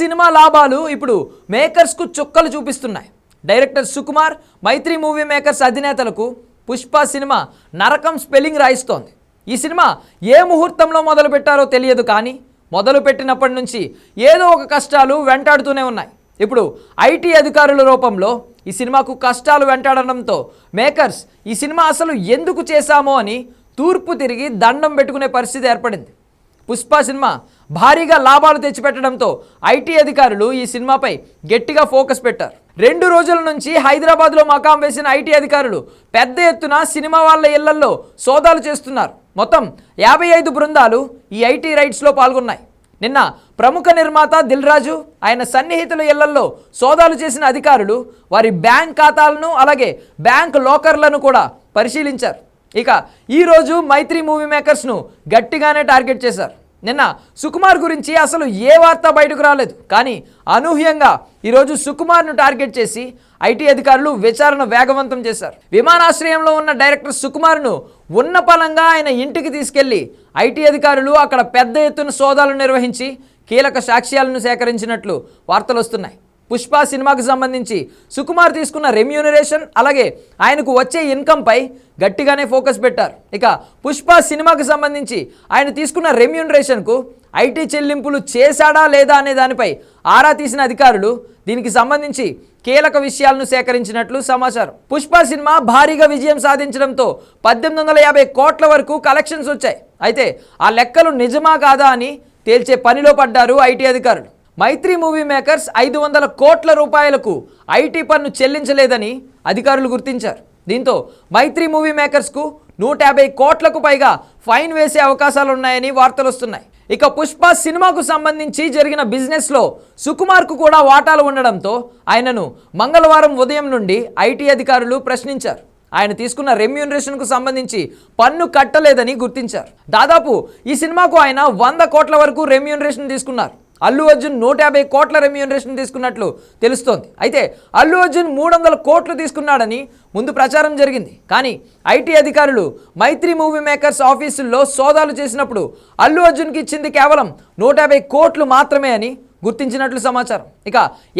Cinema లాభాలు ఇప్పుడు మేకర్స్కు చుక్కలు చూపిస్తున్నాయి. Director Sukumar Mythri movie makers అధినేతలకు Pushpa cinema నరకం స్పెల్లింగ్ రాయిస్తోంది. ఈ సినిమా ఏ ముహూర్తంలో మొదలు పెట్టారో తెలియదు కానీ మొదలు పెట్టినప్పటి నుంచి ఏదో ఒక కష్టాలు వెంటాడుతూనే ఉన్నాయి. ఇప్పుడు ఐటీ అధికారుల రూపంలో ఈ సినిమాకు కష్టాలు వెంటాడడంతో మేకర్స్ ఈ సినిమా అసలు ఎందుకు చేశామో అని తూర్పు తిరిగి దండం పెట్టుకునే పరిస్థితి ఏర్పడింది. పుష్ప సినిమా భారీగా లాభాలు తెచ్చిపెట్టడంతో ఐటీ అధికారులు ఈ సినిమాపై గట్టిగా ఫోకస్ పెట్టారు. రెండు రోజుల నుంచి హైదరాబాద్లో మకాం వేసిన ఐటీ అధికారులు పెద్ద ఎత్తున సినిమా వాళ్ళ ఇళ్ళల్లో సోదాలు చేస్తున్నారు. మొత్తం యాభై ఐదు బృందాలు ఈ ఐటీ రైడ్స్లో పాల్గొన్నాయి. నిన్న ప్రముఖ నిర్మాత దిల్ రాజు ఆయన సన్నిహితుల ఇళ్ళల్లో సోదాలు చేసిన అధికారులు వారి బ్యాంక్ ఖాతాలను అలాగే బ్యాంక్ లోకర్లను కూడా పరిశీలించారు. ఇక ఈరోజు మైత్రి మూవీ మేకర్స్ను గట్టిగానే టార్గెట్ చేశారు. నిన్న సుకుమార్ గురించి అసలు ఏ వార్త బయటకు రాలేదు. కానీ అనూహ్యంగా ఈరోజు సుకుమార్ను టార్గెట్ చేసి ఐటీ అధికారులు విచారణ వేగవంతం చేశారు. విమానాశ్రయంలో ఉన్న డైరెక్టర్ సుకుమార్ను ఉన్న పలంగా ఆయన ఇంటికి తీసుకెళ్ళి ఐటీ అధికారులు అక్కడ పెద్ద ఎత్తున సోదాలు నిర్వహించి కీలక సాక్ష్యాలను సేకరించినట్లు వార్తలు వస్తున్నాయి. పుష్ప సినిమాకు సంబంధించి. సుకుమార్ తీసుకున్న రెమ్యూనరేషన్ అలాగే ఆయనకు వచ్చే ఇన్కంపై గట్టిగానే ఫోకస్ పెట్టారు. ఇక పుష్ప సినిమాకు సంబంధించి ఆయన తీసుకున్న రెమ్యూనరేషన్కు ఐటీ చెల్లింపులు చేశాడా లేదా అనే దానిపై ఆరా తీసిన అధికారులు దీనికి సంబంధించి కీలక విషయాలను సేకరించినట్లు సమాచారం. పుష్ప సినిమా భారీగా విజయం సాధించడంతో పద్దెనిమిది వందల యాభై కోట్ల వరకు కలెక్షన్స్ వచ్చాయి. అయితే ఆ లెక్కలు నిజమా కాదా అని తేల్చే పనిలో పడ్డారు ఐటీ అధికారులు. మైత్రి మూవీ మేకర్స్ ఐదు వందల కోట్ల రూపాయలకు ఐటీ పన్ను చెల్లించలేదని అధికారులు గుర్తించారు. దీంతో మైత్రి మూవీ మేకర్స్కు నూట యాభై కోట్లకు పైగా ఫైన్ వేసే అవకాశాలు ఉన్నాయని వార్తలు వస్తున్నాయి. ఇక పుష్ప సినిమాకు సంబంధించి జరిగిన బిజినెస్లో సుకుమార్కు కూడా వాటాలు ఉండడంతో ఆయనను మంగళవారం ఉదయం నుండి ఐటీ అధికారులు ప్రశ్నించారు. ఆయన తీసుకున్న రెమ్యూనరేషన్కు సంబంధించి పన్ను కట్టలేదని గుర్తించారు. దాదాపు ఈ సినిమాకు ఆయన వంద కోట్ల వరకు రెమ్యూనరేషన్ తీసుకున్నారు. అల్లు అర్జున్ నూట యాభై కోట్ల రెమ్యూనరేషన్ తీసుకున్నట్లు తెలుస్తోంది. అయితే అల్లు అర్జున్ మూడు వందల కోట్లు తీసుకున్నాడని ముందు ప్రచారం జరిగింది. కానీ ఐటీ అధికారులు మైత్రి మూవీ మేకర్స్ ఆఫీసుల్లో సోదాలు చేసినప్పుడు అల్లు అర్జున్కి ఇచ్చింది కేవలం నూట యాభై కోట్లు మాత్రమే అని గుర్తించినట్లు సమాచారం. ఇక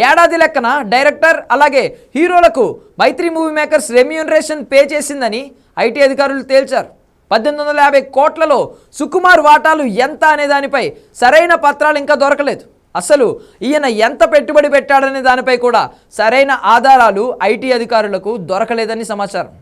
ఏడాది లెక్కన డైరెక్టర్ అలాగే హీరోలకు Mythri movie makers remuneration pay చేసిందని ఐటీ అధికారులు తేల్చారు. పద్దెనిమిది వందల యాభై కోట్లలో సుకుమార్ వాటాలు ఎంత అనే దానిపై సరైన పత్రాలు ఇంకా దొరకలేదు. అసలు ఈయన ఎంత పెట్టుబడి పెట్టాడనే దానిపై కూడా సరైన ఆధారాలు ఐటీ అధికారులకు దొరకలేదని సమాచారం.